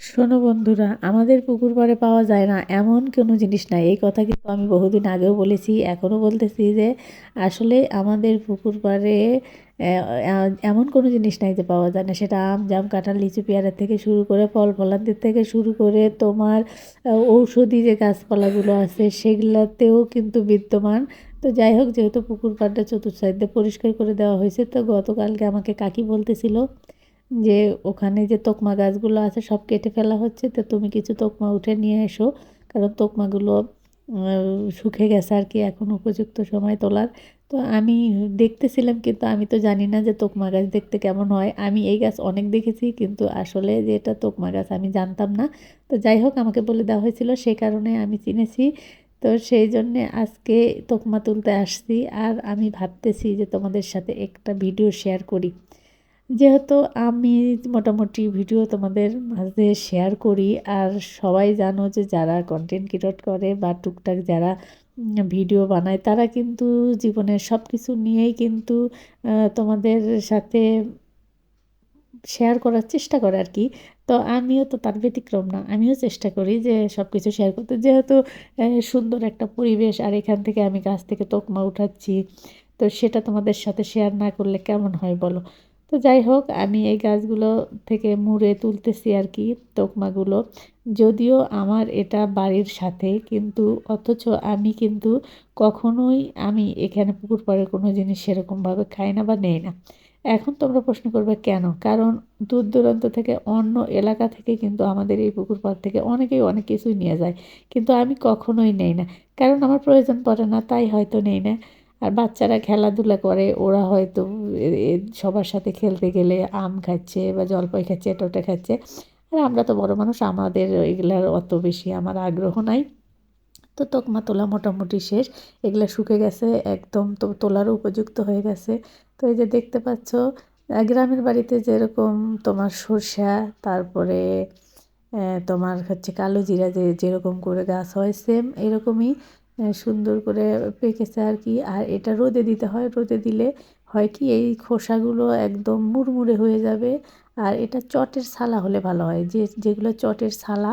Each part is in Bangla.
শোনো বন্ধুরা, আমাদের পুকুর পাড়ে পাওয়া যায় না, এমন কোনো জিনিস নাই। এই কথা কিন্তু আমি বহুদিন আগেও বলেছি, এখনও বলতেছি যে আসলে আমাদের পুকুর পাড়ে এমন কোনো জিনিস নাই যে পাওয়া যায় না। সেটা আম, জাম, কাঁঠাল, লিচু, পেয়ারা থেকে শুরু করে ফল, ফলান্তির থেকে শুরু করে তোমার ঔষধি যে গাছপালাগুলো আছে, সেগুলাতেও কিন্তু বিদ্যমান। তো যাই হোক, যেহেতু পুকুর পাড়টা চতুর্থ সাইডে পরিষ্কার করে দেওয়া হয়েছে, তো গতকালকে আমাকে কাকি বলতেছিল যে ওখানে যে তোকমা গাছগুলো আছে সব কেটে ফেলা হচ্ছে, তো তুমি কিছু তোকমা উঠে নিয়ে এসো। কারণ তোকমাগুলো শুকে গেছে আর কি এখন উপযুক্ত সময় তোলার। তো আমি দেখতেছিলাম কিন্তু আমি তো জানি না যে তোকমা গাছ দেখতে কেমন হয়। আমি এই গাছ অনেক দেখেছি কিন্তু আসলে যে এটা তোকমা গাছ আমি জানতাম না। তো যাই হোক, আমাকে বলে দেওয়া হয়েছিল সে কারণে আমি চিনেছি। তো সেই জন্যে আজকে তোকমা তুলতে আসছি। আর আমি ভাবতেছি যে তোমাদের সাথে একটা ভিডিও শেয়ার করি। যেহেতু আমি মোটামুটি ভিডিও তোমাদের মাঝে শেয়ার করি, আর সবাই জানো যে যারা কন্টেন্ট ক্রিয়েট করে বা টুকটাক যারা ভিডিও বানায়, তারা কিন্তু জীবনের সব কিছু নিয়েই কিন্তু তোমাদের সাথে শেয়ার করার চেষ্টা করে আর কি। তো আমিও তো তার ব্যতিক্রম না, আমিও চেষ্টা করি যে সব কিছু শেয়ার করতে। যেহেতু সুন্দর একটা পরিবেশ, আর এখান থেকে আমি গাছ থেকে তোকমা উঠাচ্ছি, তো সেটা তোমাদের সাথে শেয়ার না করলে কেমন হয় বলো? তো যাই হোক, আমি এই গাছগুলো থেকে মুড়ে তুলতেছি আর কি, তোকমাগুলো। যদিও আমার এটা বাড়ির সাথে, কিন্তু অথচ আমি কিন্তু কখনোই আমি এখানে পুকুর পাড়ের কোনো জিনিস সেরকমভাবে খাই না বা নেই না। এখন তোমরা প্রশ্ন করবে কেন? কারণ দূর দূরান্ত থেকে অন্য এলাকা থেকে কিন্তু আমাদের এই পুকুর পাড় থেকে অনেকেই অনেক কিছুই নিয়ে যায়, কিন্তু আমি কখনোই নেই না। কারণ আমার প্রয়োজন পড়ে না, তাই হয়তো নেই না। আর বাচ্চারা খেলাধুলা করে, ওরা হয়তো সবার সাথে খেলতে গেলে আম খাচ্ছে বা জলপাই খাচ্ছে এটা খাচ্ছে। আর আমরা তো বড় মানুষ, আমাদের এগুলার অত বেশি আমার আগ্রহ নাই। তো তোকমা তোলা মোটামুটি শেষ। এগুলো শুকে গেছে, একদম তো তোলারও উপযুক্ত হয়ে গেছে। তো এই যে দেখতে পাচ্ছ গ্রামের বাড়িতে যেরকম তোমার সর্ষা, তারপরে তোমার হচ্ছে কালো জিরা যে, যেরকম করে গাছ হয় সেম এরকমই। সুন্দর করে পেকেছে আর কি। আর এটা রোদে দিতে হয়। রোদে দিলে হয় কি, এই খোসাগুলো একদম মুড়মুড়ে হয়ে যাবে। আর এটা চটের ছালা হলে ভালো হয়। যে, যেগুলো চটের ছালা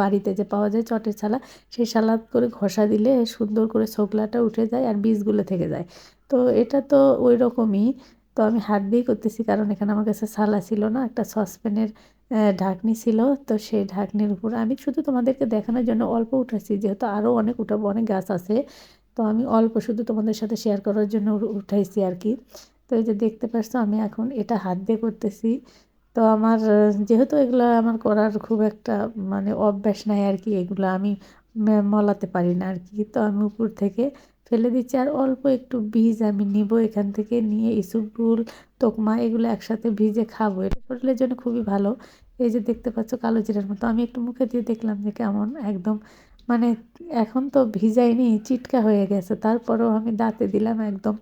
বাড়িতে যে পাওয়া যায় চটের ছালা, সেই সালাদ করে ঘষা দিলে সুন্দর করে ছোকলাটা উঠে যায় আর বীজগুলো থেকে যায়। তো এটা তো ওই রকমই। তো আমি হাত দিয়েই করতেছি, কারণ এখানে আমার কাছে ছালা ছিল না। একটা সসপ্যানের ঢাকনি ছিল। তো সেই ঢাকনির উপর আমি শুধু তোমাদেরকে দেখানোর জন্য অল্প উঠাচ্ছি, যেহেতু আরও অনেক উঠাবো, অনেক গাছ আছে। তো আমি অল্প শুধু তোমাদের সাথে শেয়ার করার জন্য উঠাইছি আর কি। তো এই যে দেখতে পাচ্ছ আমি এখন এটা হাত দিয়ে করতেছি। তো আমার, যেহেতু এগুলো আমার করার খুব একটা মানে অভ্যাস নাই আর কি, এগুলো আমি মলাতে পারি না আর কি। তো আমি উপর থেকে ফেলে দিচ্ছি আর অল্প একটু বীজ আমি নিব এখান থেকে, নিয়ে ইসুফুল তোকমা এগুলো একসাথে ভিজে খাব। এটা শরীরের জন্য খুবই ভালো। এই যে দেখতে পাচ্ছ কালো জিরার মতো। আমি একটু মুখে দিয়ে দেখলাম যে কেমন একদম মানে এখন তো ভিজাইনি, চিটকা হয়ে গেছে। তারপরেও আমি দাঁতে দিলাম একদম।